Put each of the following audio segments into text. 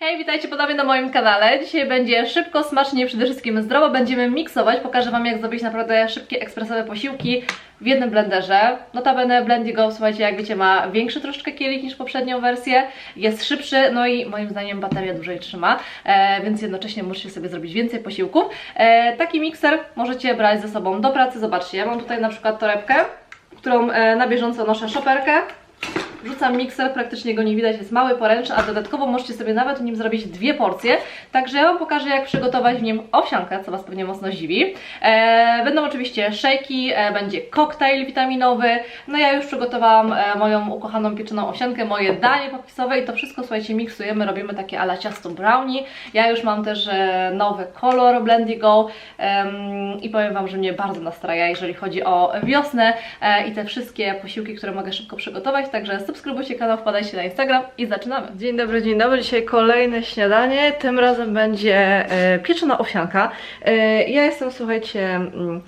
Hej, witajcie ponownie na moim kanale. Dzisiaj będzie szybko, smacznie, przede wszystkim zdrowo. Będziemy miksować. Pokażę Wam, jak zrobić naprawdę szybkie, ekspresowe posiłki w jednym blenderze. Notabene Blendigo, słuchajcie, jak wiecie, ma większy troszeczkę kielich niż poprzednią wersję. Jest szybszy, no i moim zdaniem bateria dłużej trzyma, e, więc jednocześnie możecie sobie zrobić więcej posiłków. E, taki mikser możecie brać ze sobą do pracy. Zobaczcie, ja mam tutaj na przykład torebkę, którą e, na bieżąco noszę szoperkę. Wrzucam mikser, praktycznie go nie widać, jest mały, poręczny, a dodatkowo możecie sobie nawet w nim zrobić dwie porcje. Także ja Wam pokażę, jak przygotować w nim owsiankę, co Was pewnie mocno dziwi. E, będą oczywiście szejki, e, będzie koktajl witaminowy. No ja już przygotowałam e, moją ukochaną pieczoną owsiankę, moje danie popisowe i to wszystko, słuchajcie, miksujemy, robimy takie ala ciasto brownie. Ja już mam też e, nowy kolor Blendigo i powiem Wam, że mnie bardzo nastraja, jeżeli chodzi o wiosnę e, i te wszystkie posiłki, które mogę szybko przygotować, także subskrybujcie kanał, wpadajcie na Instagram i zaczynamy. Dzień dobry, dzień dobry. Dzisiaj kolejne śniadanie. Tym razem będzie e, pieczona owsianka. E, ja jestem, słuchajcie, mm,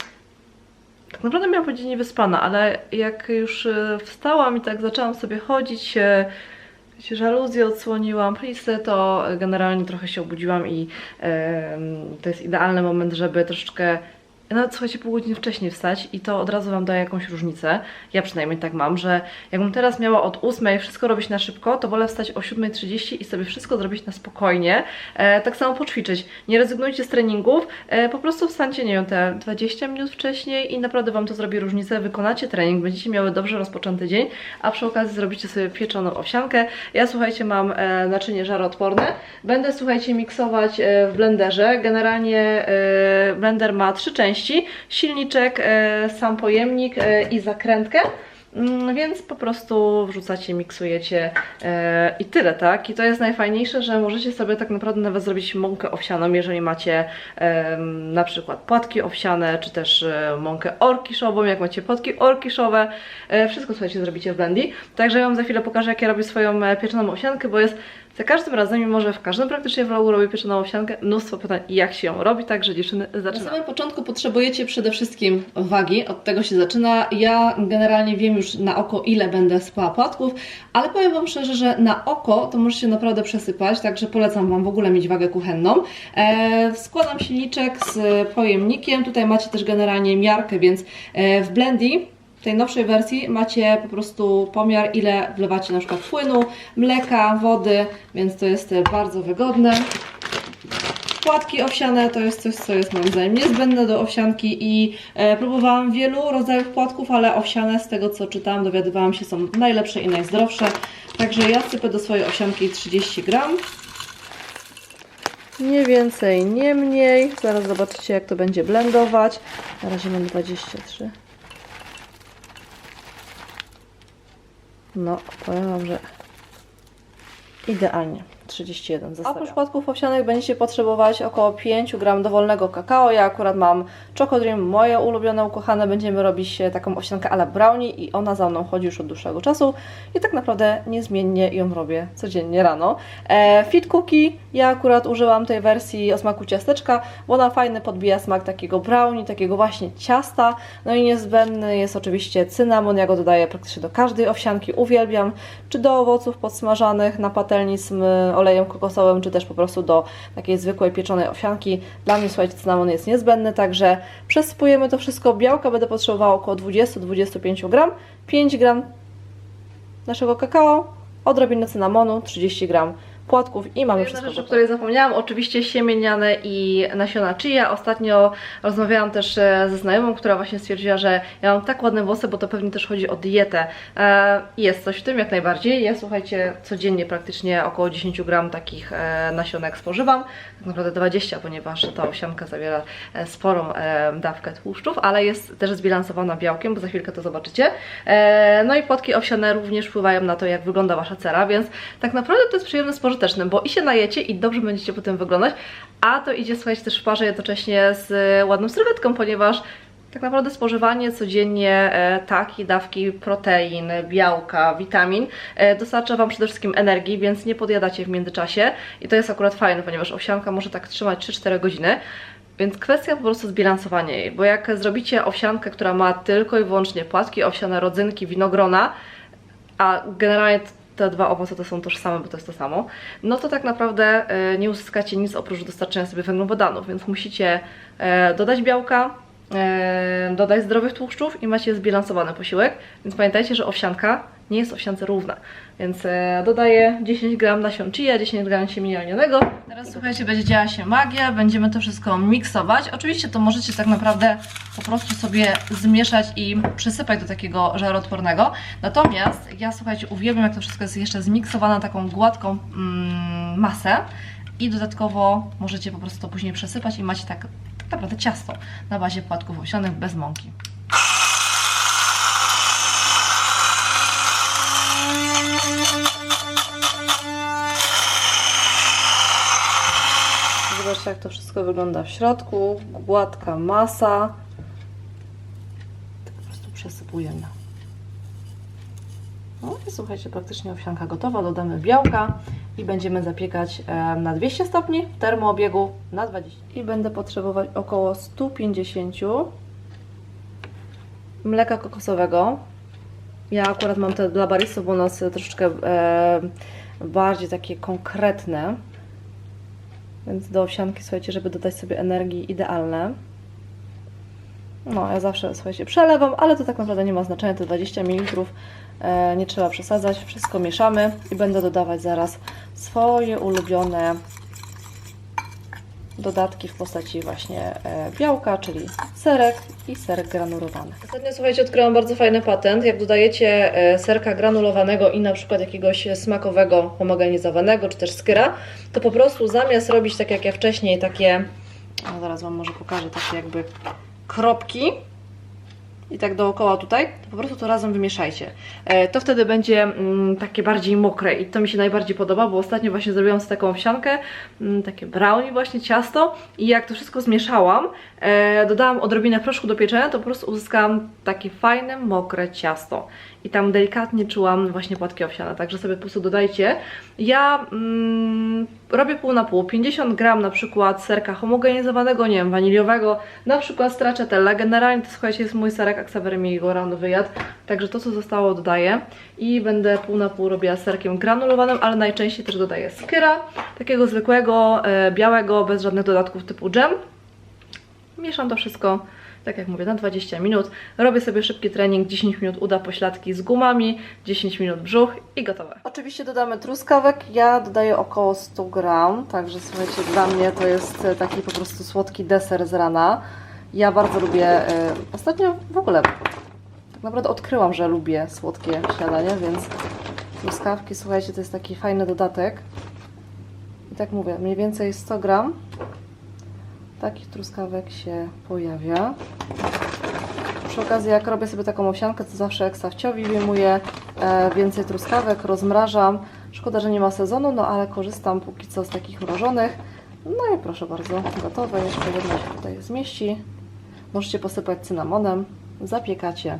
tak naprawdę miałam powiedzieć niewyspana, ale jak już e, wstałam i tak zaczęłam sobie chodzić, e, wiecie, żaluzję odsłoniłam, plisę, to generalnie trochę się obudziłam i e, to jest idealny moment, żeby troszeczkę nawet słuchajcie, pół godziny wcześniej wstać i to od razu Wam daje jakąś różnicę. Ja przynajmniej tak mam, że jakbym teraz miała od 8 wszystko robić na szybko, to wolę wstać o 7.30 i sobie wszystko zrobić na spokojnie. E, tak samo poćwiczyć. Nie rezygnujcie z treningów, e, po prostu wstańcie, nie wiem, te 20 minut wcześniej i naprawdę Wam to zrobi różnicę. Wykonacie trening, będziecie miały dobrze rozpoczęty dzień, a przy okazji zrobicie sobie pieczoną owsiankę. Ja słuchajcie, mam e, naczynie żaroodporne. Będę, słuchajcie, miksować e, w blenderze. Generalnie e, blender ma trzy części silniczek, e, sam pojemnik e, i zakrętkę. Mm, Więc po prostu wrzucacie, miksujecie e, i tyle, tak? I to jest najfajniejsze, że możecie sobie tak naprawdę nawet zrobić mąkę owsianą, jeżeli macie na przykład płatki owsiane, czy też mąkę orkiszową, jak macie płatki orkiszowe, wszystko słuchajcie zrobicie w blendy. Także ja Wam za chwilę pokażę, jak ja robię swoją pieczoną owsiankę, bo jest za każdym razem, mimo że w każdym praktycznie vlogu robię pieczoną owsiankę, mnóstwo pytań, jak się ją robi, także dziewczyny Na zaczynamy. samym początku potrzebujecie przede wszystkim wagi, od tego się zaczyna. Ja generalnie wiem już na oko, ile będę spała płatków, ale powiem Wam szczerze, że na oko to możecie naprawdę przesypać, także polecam Wam w ogóle mieć wagę kuchenną. E, składam silniczek z pojemnikiem, tutaj macie też generalnie miarkę, więc e, w Blendy w tej nowszej wersji macie po prostu pomiar, ile wlewacie na przykład płynu, mleka, wody, więc to jest bardzo wygodne. Płatki owsiane to jest coś, co jest moim zdaniem niezbędne do owsianki i e, próbowałam wielu rodzajów płatków, ale owsiane z tego co czytałam, dowiadywałam się są najlepsze i najzdrowsze. Także ja sypę do swojej owsianki 30 gram. Nie więcej, nie mniej. Zaraz zobaczycie, jak to będzie blendować. Na razie mam 23. No, powiem Wam, że idealnie. 31 zostawiam. Oprócz płatków owsianych będziecie potrzebować około 5 gram dowolnego kakao. Ja akurat mam Choco Dream, moje ulubione, ukochane. Będziemy robić e, taką owsiankę ala brownie i ona za mną chodzi już od dłuższego czasu. I tak naprawdę niezmiennie ją robię codziennie rano. E, fit Cookie, ja akurat użyłam tej wersji o smaku ciasteczka, bo ona fajny podbija smak takiego brownie, takiego właśnie ciasta. No i niezbędny jest oczywiście cynamon, ja go dodaję praktycznie do każdej owsianki, uwielbiam. Czy do owoców podsmażanych na patelni z olejem kokosowym, czy też po prostu do takiej zwykłej pieczonej owsianki. Dla mnie, słuchajcie, cynamon jest niezbędny, także przesypujemy to wszystko. Białka będę potrzebowała około 20-25 gram, 5 gram naszego kakao, odrobinę cynamonu, 30 gram płatków i mamy wszystko. Rzecz, o której zapomniałam, oczywiście siemieniane i nasiona chia. Ostatnio rozmawiałam też e, ze znajomą, która właśnie stwierdziła, że ja mam tak ładne włosy, bo to pewnie też chodzi o dietę. E, Jest coś w tym, jak najbardziej. Ja słuchajcie, codziennie praktycznie około 10 gram takich e, nasionek spożywam. Tak naprawdę 20, ponieważ ta owsianka zawiera sporą dawkę tłuszczów, ale jest też zbilansowana białkiem, bo za chwilkę to zobaczycie. No i płatki owsiane również wpływają na to, jak wygląda Wasza cera, więc tak naprawdę to jest przyjemne bo i się najecie i dobrze będziecie potem wyglądać, a to idzie, słuchajcie, też w parze jednocześnie z ładną sylwetką, ponieważ tak naprawdę spożywanie codziennie e, takiej dawki protein, białka, witamin e, dostarcza Wam przede wszystkim energii, więc nie podjadacie w międzyczasie i to jest akurat fajne, ponieważ owsianka może tak trzymać 3-4 godziny. Więc kwestia po prostu zbilansowania jej, bo jak zrobicie owsiankę, która ma tylko i wyłącznie płatki owsiane, rodzynki, winogrona, a generalnie te dwa owoce to są tożsame, bo to jest to samo, no to tak naprawdę e, nie uzyskacie nic oprócz dostarczenia sobie węglowodanów, więc musicie e, dodać białka, e, dodać zdrowych tłuszczów i macie zbilansowany posiłek, więc pamiętajcie, że owsianka nie jest owsiance równa, więc e, dodaję 10 gram nasion chia, 10 gram siemienia lnianego. Teraz słuchajcie, będzie działa się magia, będziemy to wszystko miksować. Oczywiście to możecie tak naprawdę po prostu sobie zmieszać i przysypać do takiego żaroodpornego. Natomiast ja słuchajcie, uwielbiam jak to wszystko jest jeszcze zmiksowane na taką gładką mm, masę i dodatkowo możecie po prostu to później przesypać i macie tak, tak naprawdę ciasto na bazie płatków owsianych bez mąki. Zobaczcie jak to wszystko wygląda w środku. Gładka masa. Tak po prostu przesypujemy. No i słuchajcie, praktycznie owsianka gotowa. Dodamy białka i będziemy zapiekać e, na 200 stopni w termoobiegu na 20. I będę potrzebować około 150 mleka kokosowego. Ja akurat mam te dla baristów, bo u nas troszeczkę e, bardziej takie konkretne. Więc do owsianki, słuchajcie, żeby dodać sobie energii idealne. No, ja zawsze, słuchajcie, przelewam, ale to tak naprawdę nie ma znaczenia, te 20 ml e, nie trzeba przesadzać. Wszystko mieszamy i będę dodawać zaraz swoje ulubione dodatki w postaci właśnie e, białka, czyli serek i serek granulowany. Ostatnio, słuchajcie, odkryłam bardzo fajny patent. Jak dodajecie e, serka granulowanego i na przykład jakiegoś smakowego, homogenizowanego, czy też skyra, to po prostu zamiast robić tak jak ja wcześniej, takie, a zaraz Wam może pokażę, takie jakby kropki, i tak dookoła tutaj, to po prostu to razem wymieszajcie. E, to wtedy będzie mm, takie bardziej mokre i to mi się najbardziej podoba, bo ostatnio właśnie zrobiłam z taką owsiankę, mm, takie brownie właśnie, ciasto i jak to wszystko zmieszałam, e, dodałam odrobinę proszku do pieczenia, to po prostu uzyskałam takie fajne, mokre ciasto. I tam delikatnie czułam właśnie płatki owsiane, także sobie po prostu dodajcie. Ja mm, robię pół na pół, 50 gram na przykład serka homogenizowanego, nie wiem, waniliowego, na przykład stracciatella. Generalnie to słuchajcie, jest mój serek Aksavery mi go rano wyjadł, także to co zostało dodaję. I będę pół na pół robiła serkiem granulowanym, ale najczęściej też dodaję skyra, takiego zwykłego, e, białego, bez żadnych dodatków typu dżem. Mieszam to wszystko, tak jak mówię, na 20 minut. Robię sobie szybki trening, 10 minut uda pośladki z gumami, 10 minut brzuch i gotowe. Oczywiście dodamy truskawek, ja dodaję około 100 gram, także słuchajcie, dla mnie to jest e, taki po prostu słodki deser z rana. Ja bardzo lubię, y, ostatnio w ogóle tak naprawdę odkryłam, że lubię słodkie śniadania, więc truskawki, słuchajcie, to jest taki fajny dodatek. I tak mówię, mniej więcej 100 gram takich truskawek się pojawia. Przy okazji, jak robię sobie taką owsiankę, to zawsze ekstrawciowi wyjmuję e, więcej truskawek, rozmrażam. Szkoda, że nie ma sezonu, no ale korzystam póki co z takich mrożonych. No i proszę bardzo, gotowe. Jeszcze jedna się tutaj zmieści. Możecie posypać cynamonem, zapiekacie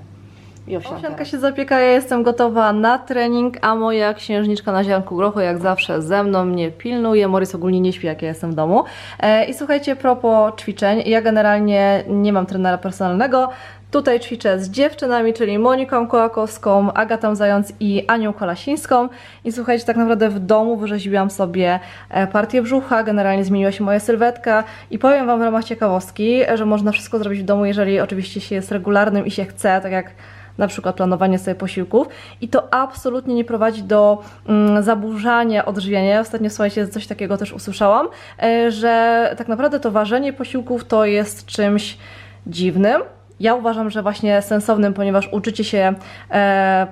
i owsianka. Się zapieka, ja jestem gotowa na trening, a moja księżniczka na ziarnku grochu jak zawsze ze mną mnie pilnuje. Morris ogólnie nie śpi, jak ja jestem w domu. E, I słuchajcie, propos ćwiczeń, ja generalnie nie mam trenera personalnego, Tutaj ćwiczę z dziewczynami, czyli Moniką Kołakowską, Agatą Zając i Anią Kolasińską. I słuchajcie, tak naprawdę w domu wyrzeźbiłam sobie e, partię brzucha, generalnie zmieniła się moja sylwetka i powiem Wam w ramach ciekawostki, że można wszystko zrobić w domu, jeżeli oczywiście się jest regularnym i się chce, tak jak na przykład planowanie sobie posiłków i to absolutnie nie prowadzi do mm, zaburzania odżywiania. Ostatnio, słuchajcie, coś takiego też usłyszałam, e, że tak naprawdę to ważenie posiłków to jest czymś dziwnym, ja uważam, że właśnie sensownym, ponieważ uczycie się e,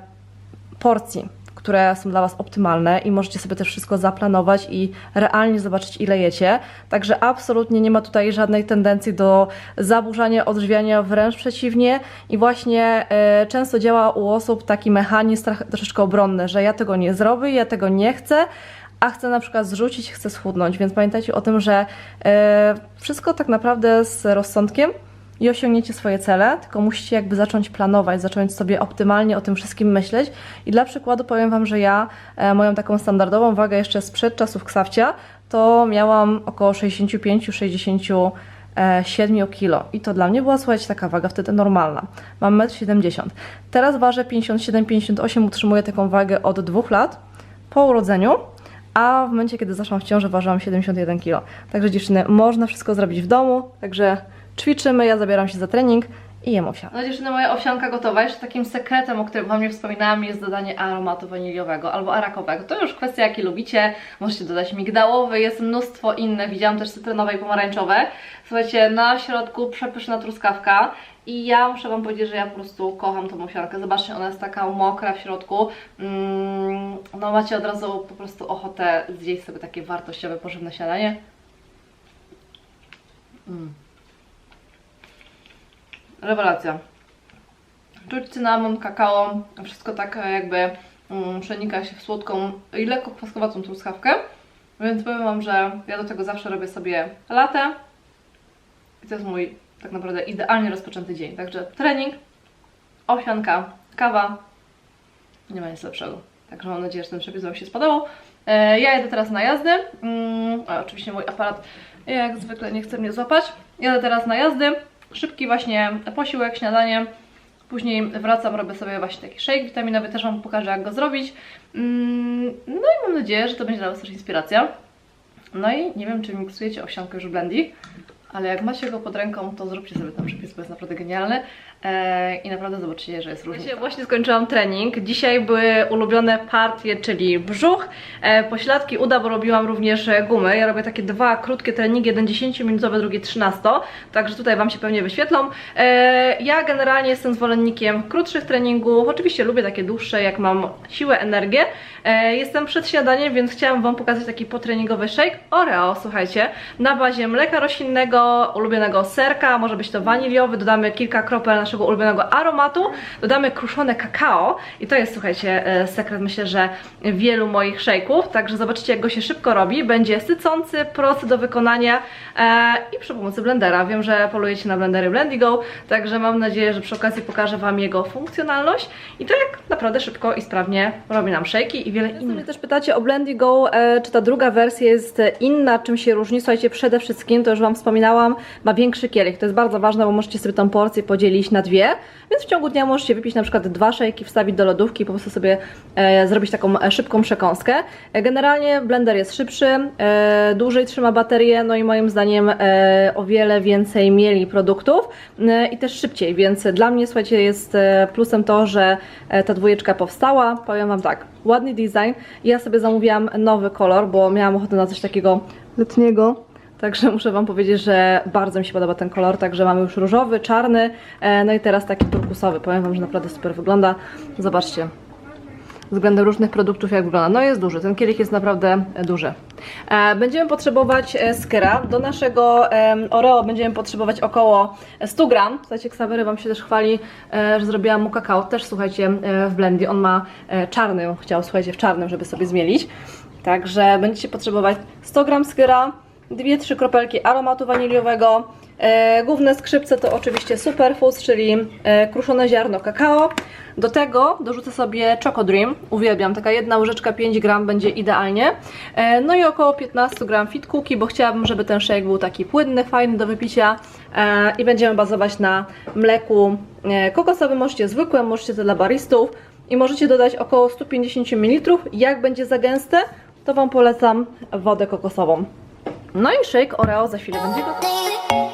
porcji, które są dla Was optymalne i możecie sobie też wszystko zaplanować i realnie zobaczyć, ile jecie. Także absolutnie nie ma tutaj żadnej tendencji do zaburzania odżywiania, wręcz przeciwnie. I właśnie e, często działa u osób taki mechanizm troszeczkę obronny, że ja tego nie zrobię, ja tego nie chcę, a chcę na przykład zrzucić, chcę schudnąć. Więc pamiętajcie o tym, że e, wszystko tak naprawdę z rozsądkiem i osiągniecie swoje cele, tylko musicie jakby zacząć planować, zacząć sobie optymalnie o tym wszystkim myśleć. I dla przykładu powiem Wam, że ja e, moją taką standardową wagę jeszcze sprzed czasów ksawcia, to miałam około 65-67 kg. I to dla mnie była, słuchajcie, taka waga wtedy normalna. Mam 1,70 m. Teraz ważę 57-58, utrzymuję taką wagę od dwóch lat. po urodzeniu, a w momencie, kiedy zaszłam w ciążę, ważyłam 71 kg. Także dziewczyny, można wszystko zrobić w domu, także ćwiczymy, ja zabieram się za trening i jem owsiankę. No dziewczyny, moja owsianka gotowa. Jeszcze takim sekretem, o którym Wam nie wspominałam, jest dodanie aromatu waniliowego albo arakowego. To już kwestia, jaki lubicie. Możecie dodać migdałowy, jest mnóstwo innych. Widziałam też cytrynowe i pomarańczowe. Słuchajcie, na środku przepyszna truskawka. I ja muszę Wam powiedzieć, że ja po prostu kocham tą owsiankę. Zobaczcie, ona jest taka mokra w środku. Mm, no macie od razu po prostu ochotę zjeść sobie takie wartościowe, pożywne śniadanie. Mm. Rewelacja. Czuć cynamon, kakao, wszystko tak e, jakby mm, przenika się w słodką i lekko kwaskowatą truskawkę. Więc powiem Wam, że ja do tego zawsze robię sobie latę. I to jest mój tak naprawdę idealnie rozpoczęty dzień. Także trening, owsianka, kawa. Nie ma nic lepszego. Także mam nadzieję, że ten przepis Wam się spodobał. E, ja jedę teraz na jazdy. Mm, a oczywiście mój aparat jak zwykle nie chce mnie złapać. Jadę teraz na jazdy. Szybki właśnie posiłek, śniadanie. Później wracam, robię sobie właśnie taki shake witaminowy, też Wam pokażę jak go zrobić. Mm, No i mam nadzieję, że to będzie dla Was też inspiracja. No i nie wiem, czy miksujecie owsiankę już w blendy, ale jak macie go pod ręką, to zróbcie sobie ten przepis, bo jest naprawdę genialny i naprawdę zobaczycie, że jest różnica. Właśnie skończyłam trening. Dzisiaj były ulubione partie, czyli brzuch, e, pośladki uda, bo robiłam również e, gumy. Ja robię takie dwa krótkie treningi, jeden 10-minutowy, drugi 13, także tutaj Wam się pewnie wyświetlą. E, ja generalnie jestem zwolennikiem krótszych treningów, oczywiście lubię takie dłuższe, jak mam siłę, energię. E, jestem przed śniadaniem, więc chciałam Wam pokazać taki potreningowy shake Oreo, słuchajcie, na bazie mleka roślinnego, ulubionego serka, może być to waniliowy, dodamy kilka kropel naszego ulubionego aromatu, dodamy kruszone kakao i to jest, słuchajcie, e, sekret myślę, że wielu moich shake'ów, także zobaczycie jak go się szybko robi, będzie sycący, prosty do wykonania e, i przy pomocy blendera. Wiem, że polujecie na blendery Blendigo, także mam nadzieję, że przy okazji pokażę Wam jego funkcjonalność i to jak naprawdę szybko i sprawnie robi nam shake'i i wiele innych. Mnie też pytacie o Blendigo, e, czy ta druga wersja jest inna, czym się różni. Słuchajcie, przede wszystkim, to już Wam wspominałam, ma większy kielich. To jest bardzo ważne, bo możecie sobie tą porcję podzielić na dwie, więc w ciągu dnia możecie wypić na przykład dwa szejki, wstawić do lodówki i po prostu sobie e, zrobić taką e, szybką przekąskę. E, generalnie blender jest szybszy, e, dłużej trzyma baterię, no i moim zdaniem e, o wiele więcej mieli produktów e, i też szybciej, więc dla mnie, słuchajcie, jest e, plusem to, że e, ta dwójeczka powstała. Powiem Wam tak, ładny design. Ja sobie zamówiłam nowy kolor, bo miałam ochotę na coś takiego letniego. Także muszę Wam powiedzieć, że bardzo mi się podoba ten kolor, także mamy już różowy, czarny, e, no i teraz taki turkusowy. Powiem Wam, że naprawdę super wygląda. Zobaczcie, względem różnych produktów jak wygląda. No jest duży, ten kielich jest naprawdę e, duży. E, Będziemy potrzebować skera. Do naszego Oreo będziemy potrzebować około 100 gram. Słuchajcie, Ksawery Wam się też chwali, że zrobiłam mu kakao. Też słuchajcie, w blendzie. On ma czarny, chciał słuchajcie w czarnym, żeby sobie zmielić. Także będziecie potrzebować 100 gram skera, 2-3 kropelki aromatu waniliowego. E, główne skrzypce to oczywiście Superfoods, czyli e, kruszone ziarno kakao. Do tego dorzucę sobie Choco Dream. Uwielbiam, taka jedna łyżeczka 5 gram będzie idealnie. E, no i około 15 gram Fit Cookie, bo chciałabym, żeby ten shake był taki płynny, fajny do wypicia. I będziemy bazować na mleku kokosowym, możecie zwykłym, możecie to dla baristów. I możecie dodać około 150 ml. Jak będzie za gęste, to Wam polecam wodę kokosową. No i shake Oreo za chwilę będzie gotowy.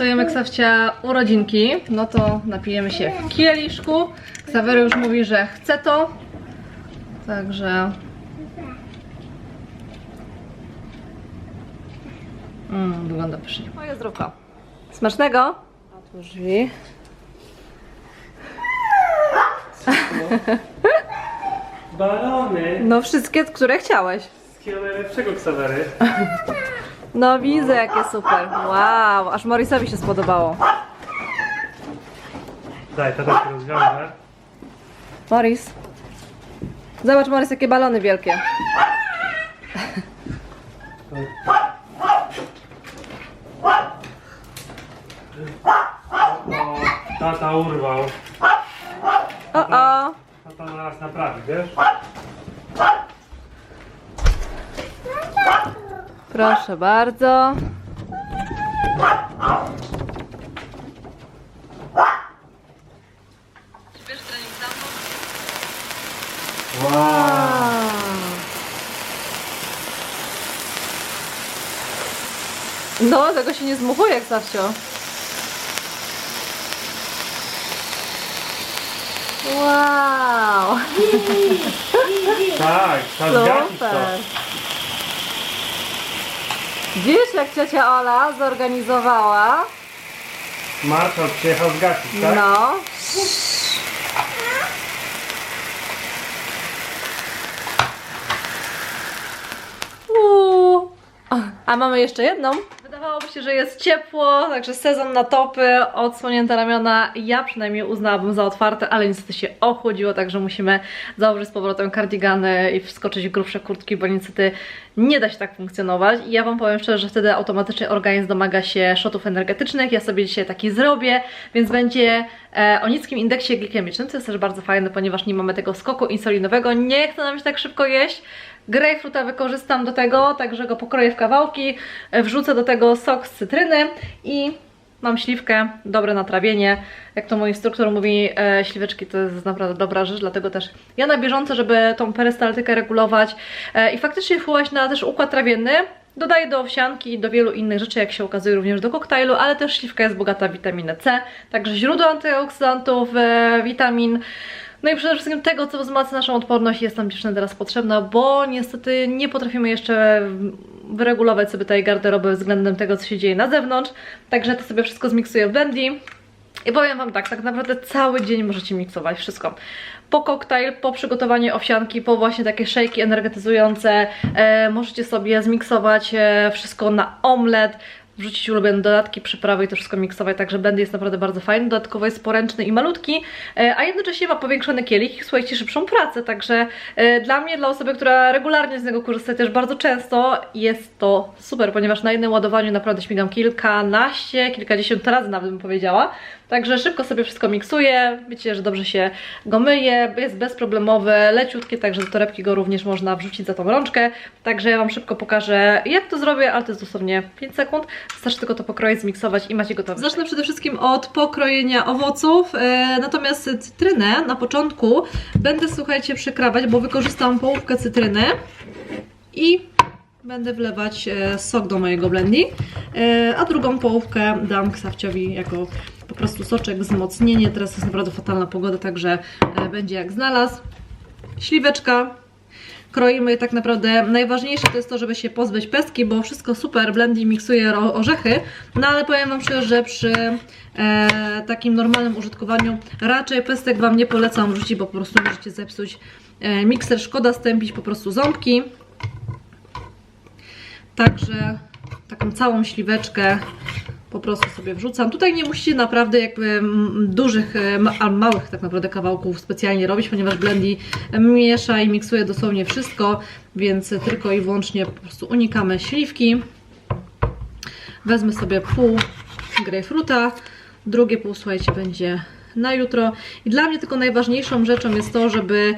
Świętujemy Ksawcia urodzinki, no to napijemy się w kieliszku. Ksawery już mówi, że chce to. Także... Mm, wygląda pysznie. Moje zdrówko. Smacznego. Otwórz drzwi. Balony! No wszystkie, które chciałeś. Wszystkiego najlepszego, Ksawery. No widzę, jakie super. Wow, aż Morisowi się spodobało. Daj, to tak rozwiążę. Moris. Zobacz, Moris, jakie balony wielkie. O, tata urwał. O, o. Tata naraz naprawi, wiesz? Proszę bardzo. Wow. No, tego się nie zmuchuje jak zawsze. Wow! Tak, to. Super! Wiesz jak ciocia Ola zorganizowała? Marszał przyjechał zgasić, tak? No. Uuu. A mamy jeszcze jedną. Wydawałoby się, że jest ciepło, także sezon na topy, odsłonięte ramiona. Ja przynajmniej uznałabym za otwarte, ale niestety się ochłodziło, także musimy założyć z powrotem kardigany i wskoczyć w grubsze kurtki, bo niestety nie da się tak funkcjonować. I ja Wam powiem szczerze, że wtedy automatycznie organizm domaga się szotów energetycznych. Ja sobie dzisiaj taki zrobię, więc będzie e, o niskim indeksie glikemicznym, co jest też bardzo fajne, ponieważ nie mamy tego skoku insulinowego. Nie chce nam się tak szybko jeść. Grejpfruta wykorzystam do tego, także go pokroję w kawałki, e, wrzucę do tego sok z cytryny i mam śliwkę, dobre natrawienie. Jak to mój instruktor mówi, e, śliweczki to jest naprawdę dobra rzecz, dlatego też ja na bieżąco, żeby tą perystaltykę regulować. E, i faktycznie wpływać na też układ trawienny, Dodaję do owsianki i do wielu innych rzeczy, jak się okazuje również do koktajlu, ale też śliwka jest bogata w witaminę C, także źródło antyoksydantów, e, witamin, no i przede wszystkim tego, co wzmacnia naszą odporność jest nam dziewczyny teraz potrzebna, bo niestety nie potrafimy jeszcze wyregulować sobie tej garderoby względem tego, co się dzieje na zewnątrz, także to sobie wszystko zmiksuję w blendy. I powiem Wam tak, tak naprawdę cały dzień możecie miksować wszystko. Po koktajl, po przygotowanie owsianki, po właśnie takie szejki energetyzujące, e, możecie sobie zmiksować e, wszystko na omlet, wrzucić ulubione dodatki, przyprawy i to wszystko miksować, także blend jest naprawdę bardzo fajny, dodatkowo jest poręczny i malutki, e, a jednocześnie ma powiększony kielich i słuchajcie, szybszą pracę, także e, dla mnie, dla osoby, która regularnie z niego korzysta też bardzo często, jest to super, ponieważ na jednym ładowaniu naprawdę śmigam kilkanaście, kilkadziesiąt razy nawet bym powiedziała, Także szybko sobie wszystko miksuję, wiecie, że dobrze się go myje, jest bezproblemowy, leciutkie, także do torebki go również można wrzucić za tą rączkę. Także ja Wam szybko pokażę, jak to zrobię, ale to jest dosłownie 5 sekund. Wystarczy tylko to pokroić, zmiksować i macie gotowe. Zacznę przede wszystkim od pokrojenia owoców, e, natomiast cytrynę na początku będę, słuchajcie, przekrawać, bo wykorzystam połówkę cytryny i będę wlewać e, sok do mojego blendy, e, a drugą połówkę dam ksawciowi jako po prostu soczek, wzmocnienie. Teraz jest naprawdę fatalna pogoda, także e, będzie jak znalazł. Śliweczka. Kroimy tak naprawdę. Najważniejsze to jest to, żeby się pozbyć pestki, bo wszystko super, blendy miksuje orzechy. No ale powiem Wam szczerze, że przy e, takim normalnym użytkowaniu raczej pestek Wam nie polecam wrzucić, bo po prostu możecie zepsuć e, mikser. Szkoda stępić po prostu ząbki. Także taką całą śliweczkę po prostu sobie wrzucam. Tutaj nie musicie naprawdę jakby mm, dużych, e, a małych tak naprawdę kawałków specjalnie robić, ponieważ Blendy miesza i miksuje dosłownie wszystko, więc tylko i wyłącznie po prostu unikamy śliwki. Wezmę sobie pół grejpfruta, drugie pół, słuchajcie, będzie na jutro. I dla mnie tylko najważniejszą rzeczą jest to, żeby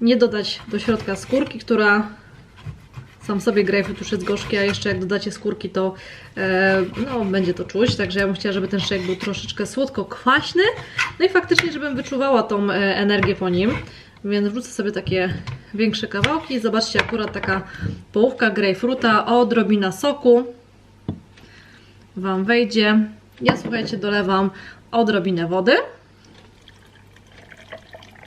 nie dodać do środka skórki, która sam sobie grejpfrut już jest gorzki, a jeszcze jak dodacie skórki, to e, no, będzie to czuć. Także ja bym chciała, żeby ten szejk był troszeczkę słodko-kwaśny. No i faktycznie, żebym wyczuwała tą e, energię po nim. Więc wrzucę sobie takie większe kawałki. Zobaczcie, akurat taka połówka grejpfruta, odrobina soku Wam wejdzie. Ja słuchajcie, dolewam odrobinę wody.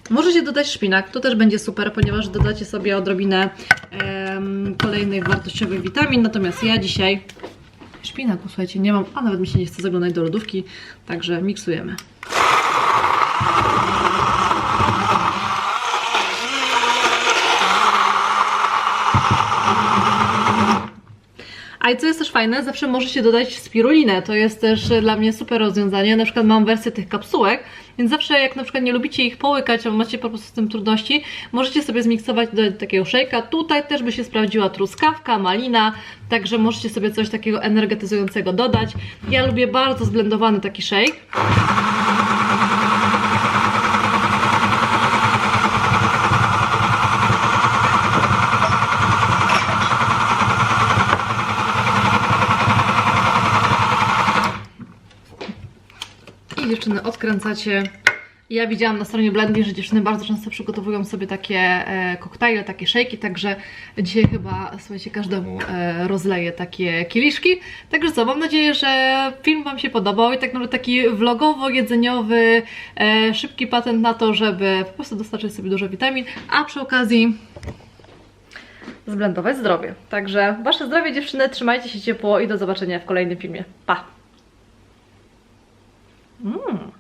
Możecie dodać szpinak, to też będzie super, ponieważ dodacie sobie odrobinę kolejnych wartościowych witamin, natomiast ja dzisiaj szpinaku, słuchajcie, nie mam, a nawet mi się nie chce zaglądać do lodówki, także miksujemy. A i co jest też fajne, zawsze możecie dodać spirulinę. To jest też dla mnie super rozwiązanie. Na przykład mam wersję tych kapsułek, więc zawsze jak na przykład nie lubicie ich połykać, albo macie po prostu z tym trudności, możecie sobie zmiksować do takiego szejka. Tutaj też by się sprawdziła truskawka, malina, także możecie sobie coś takiego energetyzującego dodać. Ja lubię bardzo zblendowany taki shake. I dziewczyny odkręcacie. Ja widziałam na stronie Blendy, że dziewczyny bardzo często przygotowują sobie takie e, koktajle, takie szejki, także dzisiaj chyba, słuchajcie, każdemu e, rozleję takie kieliszki. Także co, mam nadzieję, że film Wam się podobał i tak naprawdę taki vlogowo-jedzeniowy, e, szybki patent na to, żeby po prostu dostarczyć sobie dużo witamin, a przy okazji Zblendować zdrowie. Także Wasze zdrowie dziewczyny, trzymajcie się ciepło i do zobaczenia w kolejnym filmie. Pa! Mmm.